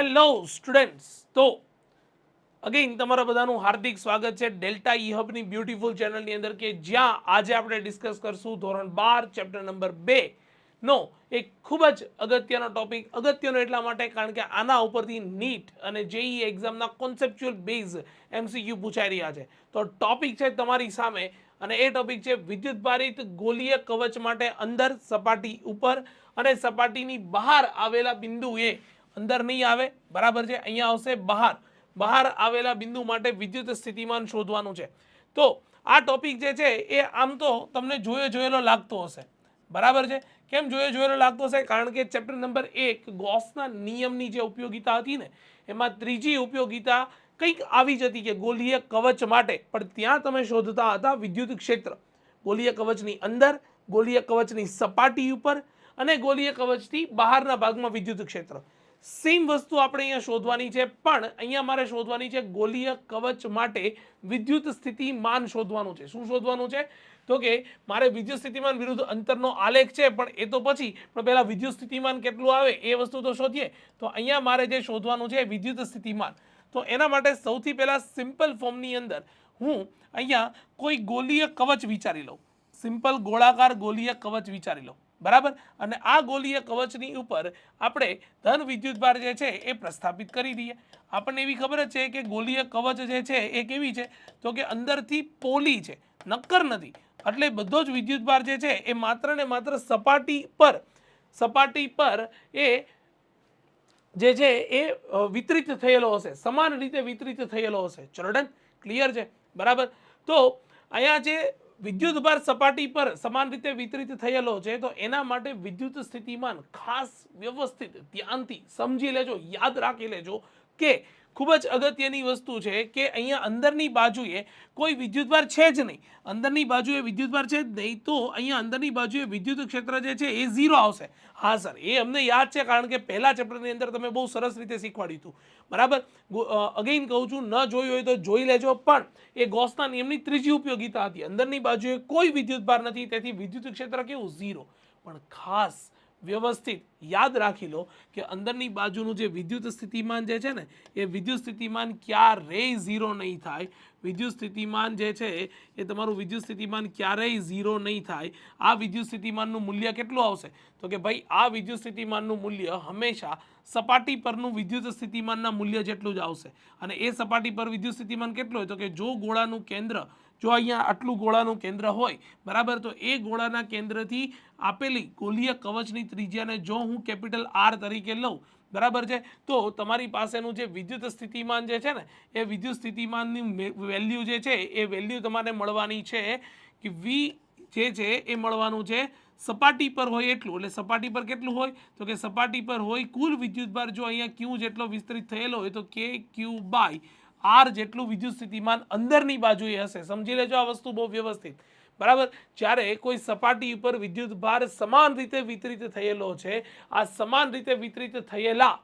Hello students તો again તમારા બધાનું હાર્દિક સ્વાગત છે ડેલ્ટા ઈ હબની બ્યુટીફુલ ચેનલની અંદર કે જ્યાં આજે આપણે ડિસ્કસ કરશું ધોરણ બાર, ચેપ્ટર નંબર બે. નો, એક ખૂબ જ અગત્યનો ટોપિક. અગત્યનો એટલા માટે કારણ કે આના ઉપરથી નીટ અને જેઈ એક્ઝામના કોન્સેપ્ચ્યુઅલ બેઝ એમસીક્યુ પૂછાઈ રહ્યા છે. તો ટોપિક છે તમારી સામે અને એ ટોપિક છે વિદ્યુત ભારિત ગોલીય કવચ માટે અંદર સપાટી ઉપર અને સપાટીની બહાર આવેલા બિંદુએ અંદર નહીં આવે, બરાબર છે? અહીંયા આવશે બહાર. બહાર આવેલા બિંદુ માટે વિદ્યુત સ્થિતિમાન શોધવાનું છે. તો આ ટોપિક જે છે એ આમ તો તમને જોયો જોયેલો લાગતો હશે. બરાબર છે? કેમ જોયો જોયેલો લાગતો હશે? કારણ કે ચેપ્ટર નંબર એક ગોસના નિયમની જે ઉપયોગિતા હતી ને, એમાં ત્રીજી ઉપયોગિતા કંઈક આવી જ હતી કે ગોલીય કવચ માટે. પણ ત્યાં તમે શોધતા હતા વિદ્યુત ક્ષેત્ર. ગોલીય કવચની અંદર, ગોલીય કવચની સપાટી ઉપર અને ગોલીય કવચથી બહારના ભાગમાં વિદ્યુત ક્ષેત્ર. સેમ વસ્તુ આપણે અહીંયા શોધવાની છે, પણ અહીંયા મારે શોધવાની છે ગોલીય કવચ માટે વિદ્યુત સ્થિતિમાન શોધવાનું છે. શું શોધવાનું છે? તો કે મારે વિદ્યુત સ્થિતિમાન વિરુદ્ધ અંતરનો આલેખ છે, પણ એ તો પછી, પણ પહેલાં વિદ્યુત સ્થિતિમાન કેટલું આવે એ વસ્તુ તો શોધીએ. તો અહીંયા મારે જે શોધવાનું છે, વિદ્યુત સ્થિતિમાન તો એના માટે સૌથી પહેલાં સિમ્પલ ફોર્મની અંદર હું અહીંયા કોઈ ગોલીય કવચ વિચારી લઉં. સિમ્પલ ગોળાકાર ગોલીય કવચ વિચારી લઉં. બરાબર? અને આ ગોલીય કવચની ઉપર આપણે ધન વિદ્યુતભાર જે છે એ પ્રસ્થાપિત કરી દઈએ. આપણને એવી ખબર જ છે કે ગોલીય કવચ જે છે એ કેવી છે? તો કે અંદરથી પોલી છે, નક્કર નથી. એટલે બધો જ વિદ્યુતભાર જે છે એ માત્ર ને માત્ર સપાટી પર સપાટી પર એ જે છે એ વિતરિત થયેલો હશે. સમાન રીતે વિતરિત થયેલો હશે. ચરડન, ક્લિયર છે? બરાબર? તો અહીંયા જે વિદ્યુત ભાર સપાટી પર સમાન રીતે વિતરિત થયેલો છે, તો એના માટે વિદ્યુત સ્થિતિમાન ખાસ વ્યવસ્થિત ધ્યાનથી સમજી લેજો, યાદ રાખી લેજો કે ખૂબ જ અગત્યની વસ્તુ છે કે અહીંયા અંદરની બાજુએ કોઈ વિદ્યુતભાર છે જ નહીં. અંદરની બાજુએ વિદ્યુતભાર છે નહીં તો અહીંયા અંદરની બાજુએ વિદ્યુત ક્ષેત્ર જે છે એ ઝીરો આવશે. હા, સર, એ અમને યાદ છે કારણ કે પહેલા ચેપ્ટરની અંદર તમે બહુ સરસ રીતે શીખવાડ્યું હતું. બરાબર? અગેઇન કહું છું, ન જોયું હોય તો જોઈ લેજો. પણ એ ગોસના નિયમની ત્રીજી ઉપયોગિતા હતી. અંદરની બાજુએ કોઈ વિદ્યુતભાર નથી, તેથી વિદ્યુત ક્ષેત્ર કેવું? ઝીરો. પણ ખાસ વ્યવસ્થિત યાદ રાખી લો કે અંદરની બાજુનું જે વિદ્યુત સ્થિતિમાન જે છે ને, એ વિદ્યુત સ્થિતિમાન ક્યારેય ઝીરો નહીં થાય. વિદ્યુત સ્થિતિમાન જે છે, એ તમારું વિદ્યુત સ્થિતિમાન ક્યારેય ઝીરો નહીં થાય. આ વિદ્યુત સ્થિતિમાનનું મૂલ્ય કેટલું આવશે? તો કે ભાઈ, આ વિદ્યુત સ્થિતિમાનનું મૂલ્ય હંમેશા સપાટી પરનું વિદ્યુત સ્થિતિમાનના મૂલ્ય જેટલું જ આવશે. અને એ સપાટી પર વિદ્યુત સ્થિતિમાન કેટલું હોય? તો કે જો ગોળાનું કેન્દ્ર, જો અહીંયા આટલું ગોળાનું કેન્દ્ર હોય, બરાબર? તો એ ગોળાના કેન્દ્રથી આપેલી ગોલીય કવચની ત્રિજ્યાને જો હું કેપિટલ આર તરીકે લઉં, બરાબર છે? તો તમારી પાસેનું જે વિદ્યુત સ્થિતિમાન જે છે ને, એ વિદ્યુત સ્થિતિમાનની વેલ્યુ જે છે, એ વેલ્યુ તમારે મળવાની છે કે વી જે છે એ મળવાનું છે સપાટી પર હોય એટલું, એટલે સપાટી પર કેટલું હોય? તો કે સપાટી પર હોય કુલ વિદ્યુતભાર જો અહીંયા ક્યુ જેટલો વિસ્તરિત થયેલો હોય, તો કે ક્યુ બાય આર જેટલું વિદ્યુત સ્થિતિમાન અંદરની બાજુએ હશે. સમજી લેજો આ વસ્તુ બહુ વ્યવસ્થિત. બરાબર? જ્યારે કોઈ સપાટી ઉપર વિદ્યુતભાર સમાન રીતે વિતરિત થયેલો છે, આ સમાન રીતે વિતરિત થયેલા,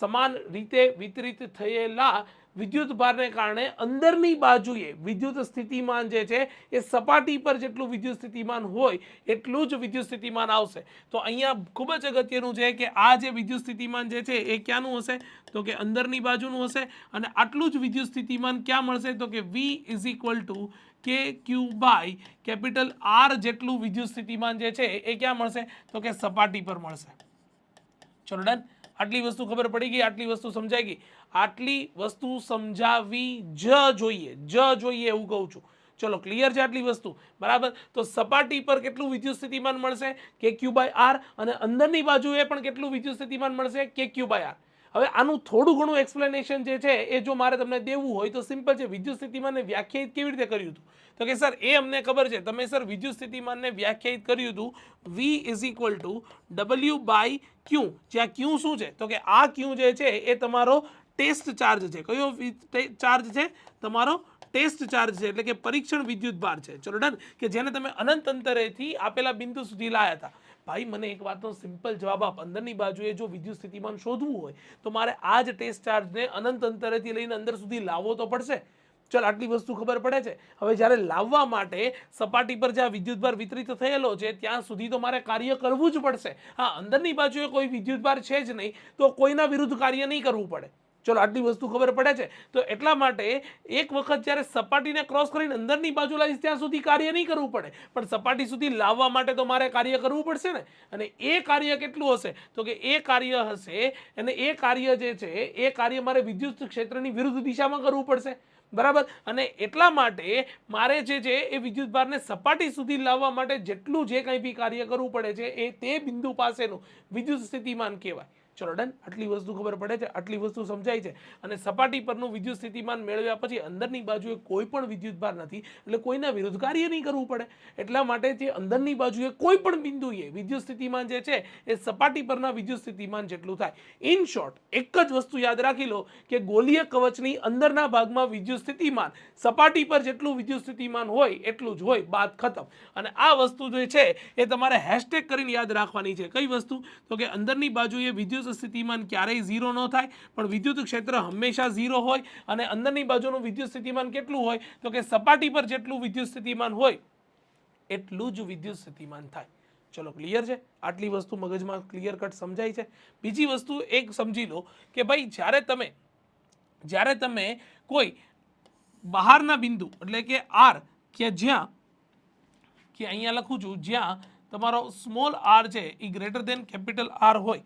સમાન રીતે વિતરિત થયેલા વિદ્યુત ભારને કારણે અંદરની બાજુએ વિદ્યુત સ્થિતિમાન જે છે એ સપાટી પર જેટલું વિદ્યુત સ્થિતિમાન હોય, એટલું જ વિદ્યુત સ્થિતિમાન આવશે. તો અહીંયા ખૂબ જ અગત્યનું છે કે આ જે વિદ્યુત સ્થિતિમાન જે છે એ ક્યાંનું હશે? તો કે અંદરની બાજુનું હશે અને આટલું જ વિદ્યુત સ્થિતિમાન ક્યાં મળશે? તો કે V is equal to K Q by capital R જેટલું વિદ્યુત સ્થિતિમાન જે છે એ ક્યાં મળશે? તો કે સપાટી પર મળશે. ચલો ડન. આટલી વસ્તુ ખબર પડી ગઈ, આટલી વસ્તુ સમજાઈ ગઈ. આટલી વસ્તુ સમજાવી જ જોઈએ જ જોઈએ એવું કહું છું. ચલો ક્લિયર છે આટલી વસ્તુ? બરાબર? તો સપાટી પર કેટલું વિદ્યુત સ્થિતિમાન મળશે? કે ક્યુ બાય આર અને અંદરની બાજુએ પણ કેટલું વિદ્યુત સ્થિતિમાન મળશે? કે ક્યુ બાય આર હવે આનું થોડું ઘણું એક્સપ્લેનેશન જે છે, એ જો મારે તમને દેવું હોય તો સિમ્પલ છે. વિદ્યુત સ્થિતિમાનને વ્યાખ્યાયિત કેવી રીતે કર્યું હતું? તો કે સર, એ અમને ખબર છે. તમે સર, વિદ્યુત સ્થિતિમાનને વ્યાખ્યાયિત કર્યું હતું. V is equal to W by Q જ્યાં ક્યુ શું છે? તો કે આ ક્યુ જે છે, એ તમારો ટેસ્ટ ચાર્જ છે. કયો ચાર્જ છે? તમારો ટેસ્ટ ચાર્જ છે. એટલે કે પરીક્ષણ વિદ્યુત ભાર છે. ચલો ડન કે જેને તમે અનંત અંતરેથી આપેલા બિંદુ સુધી લાયા હતા. ભાઈ, મને એક વાતનો સિમ્પલ જવાબ આપ અંદરની બાજુએ જો વિદ્યુત સ્થિતિમાન શોધવું હોય, તો મારે આ જ ટેસ્ટ ચાર્જને અનંત અંતરેથી લઈને અંદર સુધી લાવવો તો પડશે. ચલ, આટલી વસ્તુ ખબર પડે છે. હવે જ્યારે લાવવા માટે સપાટી પર જ્યાં વિદ્યુતભાર વિતરિત થયેલો છે, ત્યાં સુધી તો મારે કાર્ય કરવું જ પડશે. હા, અંદરની બાજુએ કોઈ વિદ્યુતભાર છે જ નહીં, તો કોઈના વિરુદ્ધ કાર્ય નહીં કરવું પડે. ચલો આટલી વસ્તુ ખબર પડે છે. તો એટલા માટે એક વખત જ્યારે સપાટીને ક્રોસ કરીને અંદરની બાજુ લાવીશ, ત્યાં સુધી કાર્ય નહીં કરવું પડે. પણ સપાટી સુધી લાવવા માટે તો મારે કાર્ય કરવું પડશે ને? અને એ કાર્ય કેટલું હશે? તો કે એ કાર્ય હશે અને એ કાર્ય જે છે, એ કાર્ય મારે વિદ્યુત ક્ષેત્રની વિરુદ્ધ દિશામાં કરવું પડશે. બરાબર? અને એટલા માટે મારે જે છે, એ વિદ્યુતભારને સપાટી સુધી લાવવા માટે જેટલું જે કંઈ બી કાર્ય કરવું પડે છે, એ તે બિંદુ પાસેનું વિદ્યુત સ્થિતિમાન કહેવાય. ચલો, ડન. આટલી વસ્તુ ખબર પડે છે, આટલી વસ્તુ સમજાય છે. અને સપાટી પરનું વિદ્યુત સ્થિતિમાન મેળવ્યા પછી અંદરની બાજુએ કોઈ પણ વિદ્યુતભાર નથી, એટલે કોઈના વિરુદ્ધ કાર્ય નહીં કરવું પડે. એટલા માટે જે અંદરની બાજુએ કોઈ પણ બિંદુએ વિદ્યુત સ્થિતિમાન જે છે, એ સપાટી પરના વિદ્યુત સ્થિતિમાન જેટલું થાય. ઇન શોર્ટ એક જ વસ્તુ યાદ રાખી લો કે ગોલીય કવચની અંદરના ભાગમાં વિદ્યુત સ્થિતિમાન, સપાટી પર જેટલું વિદ્યુત સ્થિતિમાન હોય, એટલું જ હોય, બાદ ખતમ. અને આ વસ્તુ જે છે, એ તમારે હેશટેગ કરીને યાદ રાખવાની છે. કઈ વસ્તુ? તો કે અંદરની બાજુએ વિદ્યુત સ્થિતિમાન ક્યારેય ઝીરો ન થાય, પણ વિદ્યુત ક્ષેત્ર હંમેશા ઝીરો હોય અને અંદરની બાજુનું વિદ્યુત સ્થિતિમાન કેટલું હોય, તો કે સપાટી પર જેટલું વિદ્યુત સ્થિતિમાન હોય, એટલું જ વિદ્યુત સ્થિતિમાન થાય. ચલો ક્લિયર છે? આટલી વસ્તુ મગજમાં ક્લિયર કટ સમજાય છે. બીજી વસ્તુ એક સમજી લો કે ભાઈ, જ્યારે તમે જ્યારે તમે કોઈ બહારના બિંદુ, એટલે કે આર કે જ્યાં, કે અહીંયા લખું છું, જ્યાં તમારો સ્મોલ આર છે, એ ગ્રેટર દેન કેપિટલ આર હોય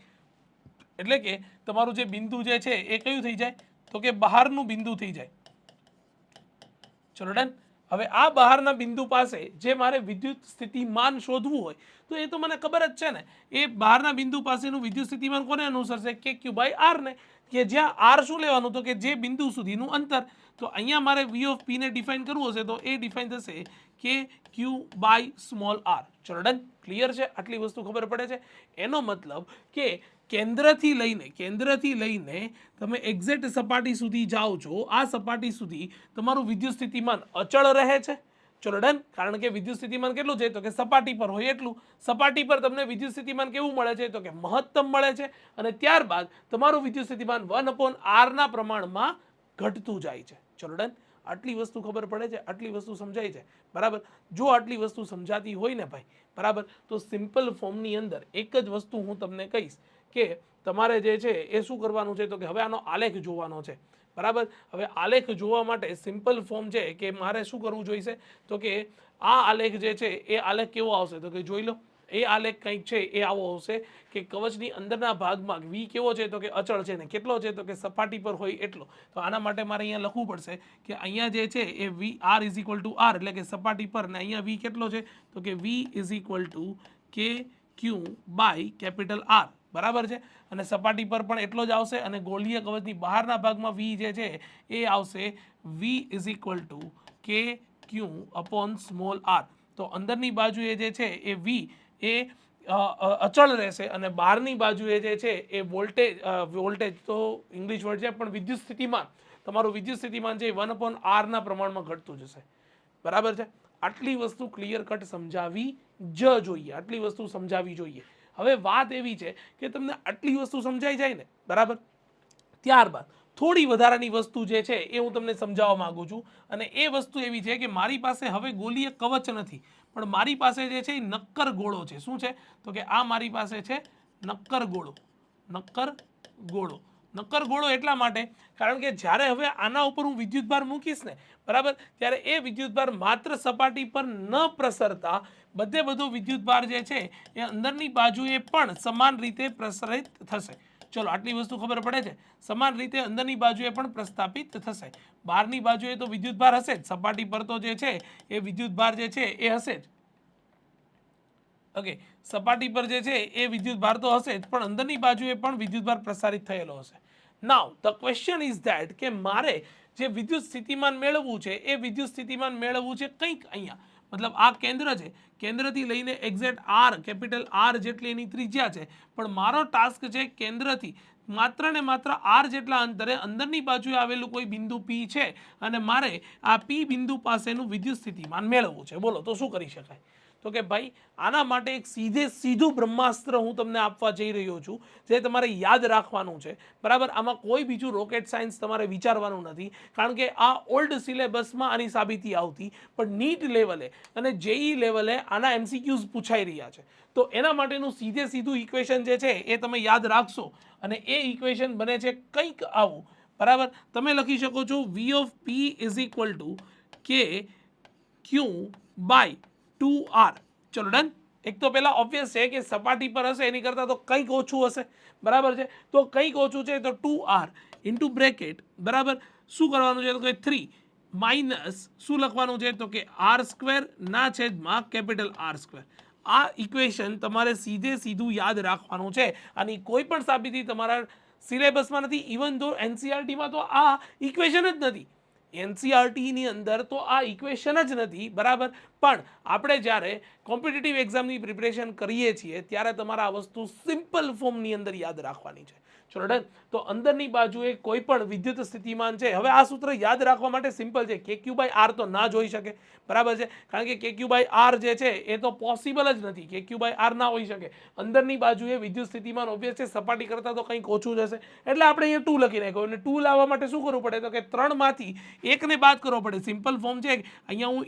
એટલે કે તમારું જે બિંદુ જે છે એ કયું થઈ જાય? તો કે બહારનું બિંદુ થઈ જાય. ચલો ડન. હવે આ બહારના બિંદુ પાસે જે મારે વિદ્યુત સ્થિતિમાન શોધવું હોય, તો એ તો મને ખબર જ છે ને. એ બહારના બિંદુ પાસેનું વિદ્યુત સ્થિતિમાન કોને અનુસરશે? કે ક્યુ બાય આર ને. કે જ્યાં આર શું લેવાનું? તો કે જે બિંદુ સુધીનું અંતર. તો અહીંયા મારે વી ઓફ પીને ડિફાઇન કરવું હશે, તો એ ડિફાઇન થશે કે ક્યુ બાય સ્મોલ આર ચલો ડન. ક્લિયર છે? આટલી વસ્તુ ખબર પડે છે. એનો મતલબ કે કેન્દ્રથી લઈને કેન્દ્રથી લઈને તમે એક્ઝેક્ટ સપાટી સુધી જાઓ છો, આ સપાટી સુધી તમારું વિદ્યુત સ્થિતિમાન અચળ રહે છે. ચલો ડન. કારણ કે વિદ્યુત સ્થિતિમાન કેટલું છે? તો કે સપાટી પર હોય એટલું. સપાટી પર તમને વિદ્યુત સ્થિતિમાન કેવું મળે છે? તો કે મહત્તમ મળે છે. અને ત્યારબાદ તમારું વિદ્યુત સ્થિતિમાન વન અપોન આરના પ્રમાણમાં ઘટતું જાય છે. ચલો ડન. આટલી વસ્તુ ખબર પડે છે? આટલી વસ્તુ સમજાય છે? બરાબર? જો આટલી વસ્તુ સમજાતી હોય ને ભાઈ, બરાબર? તો સિમ્પલ ફોર્મની અંદર એક જ વસ્તુ હું તમને કહીશ. કે તમારે જે છે એ શું કરવાનું છે? તો કે હવે આનો આલેખ જોવાનો છે. બરાબર? હવે આલેખ જોવા માટે સિમ્પલ ફોર્મ છે કે મારે શું કરવું જોઈશે? તો કે આ આલેખ જે છે એ આલેખ કેવો આવશે? તો કે જોઈ લો, એ આલેખ કંઈક છે એ આવો આવશે કે કવચની અંદરના ભાગમાં વી કેવો છે? તો કે અચળ છે ને કેટલો છે? તો કે સપાટી પર હોય એટલો. તો આના માટે મારે અહીંયા લખવું પડશે કે અહીંયા જે છે એ V R is equal to R એટલે કે સપાટી પર ને અહીંયા વી કેટલો છે? તો કે V is equal to K Q by capital R. બરાબર છે? અને સપાટી પર પણ એટલો જ આવશે અને ગોળીય કવચની બહારના ભાગમાં વી જે છે, એ આવશે V is equal to K Q upon small R તો અંદરની બાજુએ જે છે, એ વી એ અચળ રહેશે અને બહારની બાજુએ જે છે, એ વોલ્ટેજ વોલ્ટેજ તો ઇંગ્લિશ વર્ડ છે, પણ વિદ્યુત સ્થિતિમાન. તમારું વિદ્યુત સ્થિતિમાન છે વન અપોન આરના પ્રમાણમાં ઘટતું જશે. બરાબર છે? આટલી વસ્તુ ક્લિયર કટ સમજાવી જ જોઈએ. આટલી વસ્તુ સમજાવી જોઈએ. હવે વાત એવી છે કે તમને આટલી વસ્તુ સમજાઈ જાય ને, બરાબર? ત્યારબાદ થોડી વધારાની વસ્તુ જે છે એ હું તમને સમજાવવા માગું છું અને એ વસ્તુ એવી છે કે મારી પાસે હવે ગોલીય કવચ નથી, પણ મારી પાસે જે છે એ નક્કર ગોળો છે. શું છે? તો કે આ મારી પાસે છે નક્કર ગોળો નક્કર ગોળો. નક્કર ગોળો એટલા માટે, કારણ કે જ્યારે હવે આના ઉપર હું વિદ્યુતભાર મૂકીશ ને, બરાબર? ત્યારે એ વિદ્યુતભાર માત્ર સપાટી પર ન પ્રસરતા, બધે બધો વિદ્યુતભાર જે છે, એ અંદરની બાજુએ પણ સમાન રીતે પ્રસરિત થશે. ચલો, આટલી વસ્તુ ખબર પડે છે. સમાન રીતે અંદરની બાજુએ પણ પ્રસ્થાપિત થશે. બહારની બાજુએ તો વિદ્યુતભાર હશે જ. સપાટી પર તો જે છે, એ વિદ્યુતભાર જે છે, એ હશે જ. ઓકે સપાટી પર જે છે એ વિદ્યુતભાર તો હશે જ, પણ અંદરની બાજુએ પણ વિદ્યુતભાર પ્રસારિત થયેલો હશે. Now the question is that કે મારે જે વિદ્યુત સ્થિતિમાન મેળવવું છે, એ વિદ્યુત સ્થિતિમાન મેળવવું છે કંઈક અહીંયા. મતલબ આ કેન્દ્ર છે, કેન્દ્રથી લઈને એક્ઝેક્ટ આર કેપિટલ આર જેટલી એની ત્રિજ્યા છે, પણ મારો ટાસ્ક છે કેન્દ્રથી માત્ર ને માત્ર આર જેટલા અંતરે અંદરની બાજુએ આવેલું કોઈ બિંદુ પી છે, અને મારે આ પી બિંદુ પાસેનું વિદ્યુત સ્થિતિમાન મેળવવું છે. બોલો, તો શું કરી શકાય? તો કે ભાઈ, આના માટે એક સીધે સીધું બ્રહ્માસ્ત્ર હું તમને આપવા જઈ રહ્યો છું, જે તમારે યાદ રાખવાનું છે. બરાબર? આમાં કોઈ બીજું રોકેટ સાયન્સ તમારે વિચારવાનું નથી, કારણ કે આ ઓલ્ડ સિલેબસમાં આની સાબિતી આવતી, પણ નીટ લેવલે અને જેઈ લેવલે આના એમસીક્યુઝ પૂછાઈ રહ્યા છે. તો એના માટેનું સીધે સીધું ઇક્વેશન જે છે, એ તમે યાદ રાખશો. અને એ ઇક્વેશન બને છે કંઈક આવું. બરાબર? તમે લખી શકો છો V of P is equal to K Q by two R. ચલો, ડન. એક તો પહેલાં ઓબ્વિયસ છે કે સપાટી પર હશે, એની કરતાં તો કંઈક ઓછું હશે. બરાબર છે? તો કંઈક ઓછું છે તો ટુ આર ઇન્ટુ બ્રેકેટ. બરાબર? શું કરવાનું છે? તો કે થ્રી માઇનસ શું લખવાનું છે? તો કે આર સ્ક્વેર ના છેદમાં કેપિટલ આર સ્ક્વેર. આ ઇક્વેશન તમારે સીધે સીધું યાદ રાખવાનું છે. અને કોઈ પણ સાબિતી તમારા સિલેબસમાં નથી. ઇવન ધો એનસીઆરટીમાં તો આ ઇક્વેશન જ નથી. એનસીઆરટીની અંદર તો આ ઇક્વેશન જ નથી. બરાબર? પણ આપણે જ્યારે કોમ્પિટિટિવ એક્ઝામની પ્રિપરેશન કરીએ છીએ, ત્યારે તમારે આ વસ્તુ સિમ્પલ ફોર્મની અંદર યાદ રાખવાની છે. ચલો ડન તો અંદરની બાજુએ કોઈ પણ વિદ્યુત સ્થિતિમાન છે, હવે આ સૂત્ર યાદ રાખવા માટે સિમ્પલ છે. કે ક્યુ બાય આર તો ના જોઈ શકે. બરાબર છે? કારણ કે કે ક્યુ બાય આર જે છે, એ તો પોસિબલ જ નથી. કે ક્યુ બાય આર ના હોઈ શકે. અંદરની બાજુએ વિદ્યુત સ્થિતિમાન ઓબ્વિયસ છે, સપાટી કરતાં તો કંઈક ઓછું જશે એટલે આપણે અહીંયા ટુ લખી નાખ્યું. અને ટુ લાવવા માટે શું કરવું પડે? તો કે ત્રણમાંથી એકને બાદ કરવો પડે. સિમ્પલ ફોર્મ છે. અહીંયા હું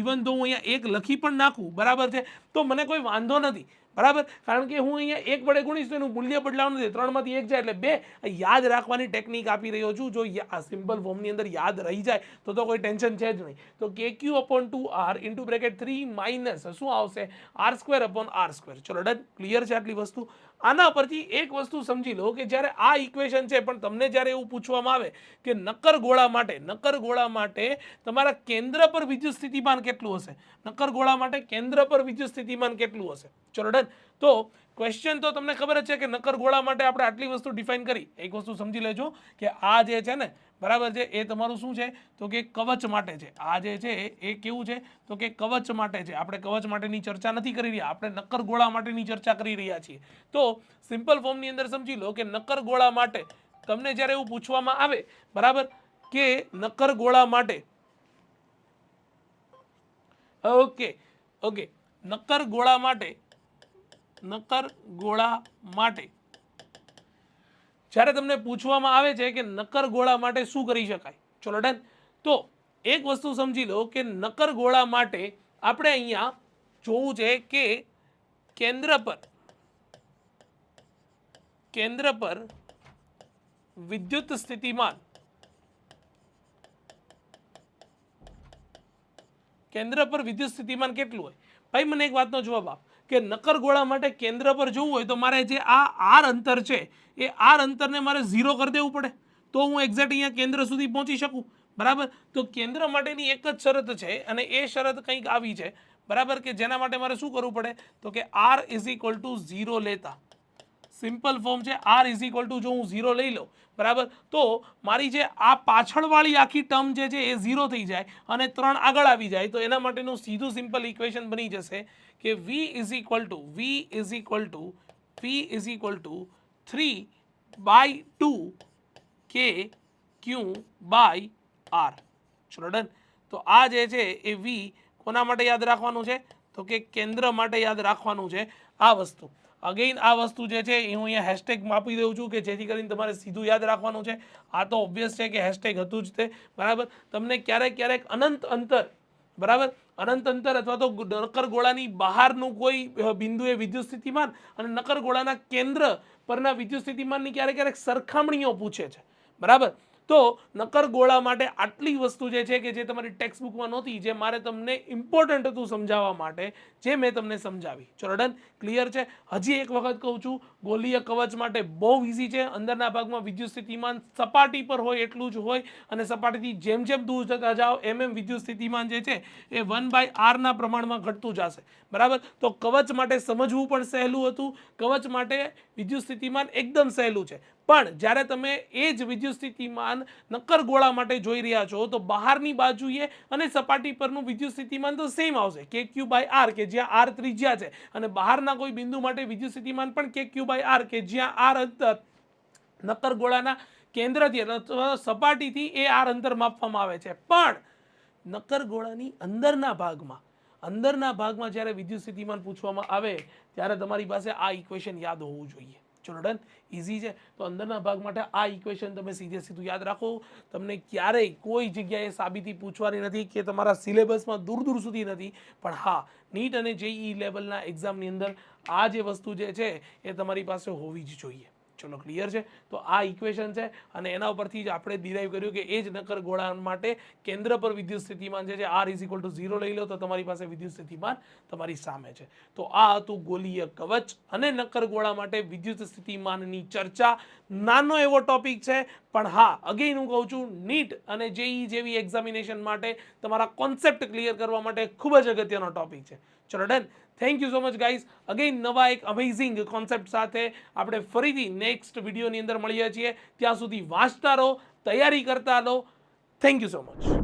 ઇવન ધો હું અહીંયા એક લખી પણ નાખું, બરાબર છે? તો મને કોઈ વાંધો નથી, બરાબર? કારણ કે હું અહીંયા એક વડે ગુણીશ તો એનું મૂલ્ય બદલાવું નથી ત્રણમાંથી એક જાય એટલે બે. યાદ રાખવાની ટેકનિક આપી રહ્યો છું. જો આ સિમ્પલ ફોર્મની અંદર યાદ રહી જાય, તો તો કોઈ ટેન્શન છે જ નહીં. તો કે Q upon two R into bracket three minus શું આવશે? R square upon R square ચલો ડન ક્લિયર છે આટલી વસ્તુ? આના પરથી એક વસ્તુ સમજી લો કે જ્યારે આ ઇક્વેશન છે, પણ તમને જ્યારે એવું પૂછવામાં આવે કે નક્કર ગોળા માટે, નક્કર ગોળા માટે તમારા કેન્દ્ર પર વિદ્યુત સ્થિતિમાન કેટલું હશે? નક્કર ગોળા માટે કેન્દ્ર પર વિદ્યુત સ્થિતિમાન કેટલું હશે? ચલો ડન. તો ક્વેશ્ચન તો તમને ખબર જ છે કે નક્કર ગોળા માટે આપણે આટલી વસ્તુ ડિફાઇન કરી. એક વસ્તુ સમજી લેજો કે આ જે છે ને બરાબર છે? એ તમારું શું છે? તો કે કવચ માટે છે. આ જે છે, એ કેવું છે? તો કે કવચ માટે છે. આપણે કવચ માટેની ચર્ચા નથી કરી રહ્યા. આપણે નક્કર ગોળા માટેની ચર્ચા કરી રહ્યા છીએ. તો સિમ્પલ ફોર્મની અંદર સમજી લો કે નક્કર ગોળા માટે તમને જ્યારે એવું પૂછવામાં આવે, બરાબર, કે નક્કર ગોળા માટે ઓકે ઓકે. નક્કર ગોળા માટે, નક્કર ગોળા માટે જ્યારે તમને પૂછવામાં આવે છે કે નક્કર ગોળા માટે શું કરી શકાય? ચલો ડન. તો એક વસ્તુ સમજી લો કે નક્કર ગોળા માટે આપણે અહીંયા જોવું છે કે કેન્દ્ર પર કેન્દ્ર પર વિદ્યુત સ્થિતિમાન, કેન્દ્ર પર વિદ્યુત સ્થિતિમાન કેટલું હોય? ભાઈ, મને એક વાતનો જવાબ આપ. કે નક્કર ગોળા માટે કેન્દ્ર પર જવું હોય તો મારે જે આ આર અંતર છે, એ આર અંતરને મારે ઝીરો કરી દેવું પડે. તો હું એક્ઝેક્ટ અહીંયા કેન્દ્ર સુધી પહોંચી શકું. બરાબર? તો કેન્દ્ર માટેની એક જ શરત છે અને એ શરત કંઈક આવી છે. બરાબર? કે જેના માટે મારે શું કરવું પડે? તો કે R is equal to zero લેતા. સિમ્પલ ફોર્મ છે આર ઇઝ ઇક્વલ ટુ જો હું ઝીરો લઈ લઉં. બરાબર? તો મારી જે આ પાછળવાળી આખી ટર્મ જે છે એ ઝીરો થઈ જાય અને ત્રણ આગળ આવી જાય. તો એના માટેનું સીધું સિમ્પલ ઇક્વેશન બની જશે. કે V is equal to V is equal to V is equal to three by two K Q by R ચલો ડન તો આ જે છે એ વી કોના માટે યાદ રાખવાનું છે? તો કે કેન્દ્ર માટે યાદ રાખવાનું છે આ વસ્તુ. અગેઇન આ વસ્તુ જે છે એ હું અહીંયા હેશટેગ આપી દઉં છું કે જેથી કરીને તમારે સીધું યાદ રાખવાનું છે. આ તો ઓબ્વિયસ છે કે હેશટેગ હતું જ તે. બરાબર? તમને ક્યારેક ક્યારેક અનંત અંતર, બરાબર? અનંત અંતર અથવા તો નકર ગોળાની બહારનું કોઈ બિંદુએ વિદ્યુત સ્થિતિમાન અને નકર ગોળાના કેન્દ્ર પરના વિદ્યુત સ્થિતિમાનની ક્યારેક ક્યારેક સરખામણીઓ પૂછે છે. બરાબર? તો નકર ગોળા માટે આટલી વસ્તુ જે છે કે જે તમારી ટેક્સ્ટ બુકમાં નહોતી, જે મારે તમને ઇમ્પોર્ટન્ટ હતું સમજાવવા માટે, જે મેં તમને સમજાવી. ચલો ડન ક્લિયર છે? હજી એક વખત કહું છું, ગોલીય કવચ માટે બહુ ઇઝી છે. અંદરના ભાગમાં વિદ્યુત સ્થિતિમાન સપાટી પર હોય એટલું જ હોય અને સપાટીથી જેમ જેમ દૂર જતા જાઓ, એમ એમ વિદ્યુત સ્થિતિમાન જે છે એ વન બાય આરના પ્રમાણમાં ઘટતું જશે. બરાબર? તો કવચ માટે સમજવું પણ સહેલું હતું. કવચ માટે વિદ્યુત સ્થિતિમાન એકદમ સહેલું છે. પણ જ્યારે તમે એ જ વિદ્યુત સ્થિતિમાન નક્કર ગોળા માટે જોઈ રહ્યા છો, તો બહારની બાજુએ અને સપાટી પરનું વિદ્યુત સ્થિતિમાન તો સેમ આવશે. કે ક્યુ બાય આર કે જ્યાં આર ત્રિજ્યા છે. અને બહારના કોઈ બિંદુ માટે વિદ્યુત સ્થિતિમાન પણ કે ક્યુ બાય આર કે જ્યાં આર અંતર નક્કર ગોળાના કેન્દ્રથી અથવા સપાટીથી એ આર અંતર માપવામાં આવે છે. પણ નક્કર ગોળાની અંદરના ભાગમાં અંદરના ભાગમાં જ્યારે વિદ્યુત સ્થિતિમાન પૂછવામાં આવે, ત્યારે તમારી પાસે આ ઇક્વેશન યાદ હોવું જોઈએ. ચલો ડન ઇઝી છે, તો અંદરના ભાગ માટે આ ઇક્વેશન તમે સીધે સીધું યાદ રાખો. તમને ક્યારેય કોઈ જગ્યાએ સાબિતી પૂછવાની નથી કે તમારા સિલેબસમાં દૂર દૂર સુધી નથી. પણ હા, નીટ અને જેઈ લેવલના એક્ઝામની અંદર આ જે વસ્તુ જે છે, એ તમારી પાસે હોવી જ જોઈએ. ચલો ક્લિયર છે. તો આ ઇક્વેશન છે અને એના ઉપરથી જ આપણે ડિરાઈવ કર્યું કે એ જ નકર ગોળા માટે કેન્દ્ર પર વિદ્યુત સ્થિતિમાન જે છે R is equal to zero લઈ લો તો તમારી પાસે વિદ્યુત સ્થિતિમાન તમારી સામે છે. તો આ હતું ગોલીય કવચ અને નક્કર ગોળા માટે વિદ્યુત સ્થિતિમાનની ચર્ચા. નાનો એવો ટોપિક છે, પણ હા અગેન હું કહું છું નીટ અને જેઈ જેવી એક્ઝામિનેશન માટે તમારા કોન્સેપ્ટ ક્લિયર કરવા માટે ખૂબ જ અગત્યનો ટોપિક છે. ચલો done thank you so much guys again નવા એક અમેઝિંગ કોન્સેપ્ટ સાથે આપણે ફરીથી નેક્સ્ટ વિડીયોની અંદર મળીએ છીએ. ત્યાં સુધી વાંચતા રહો, તૈયારી કરતા રહો. Thank you so much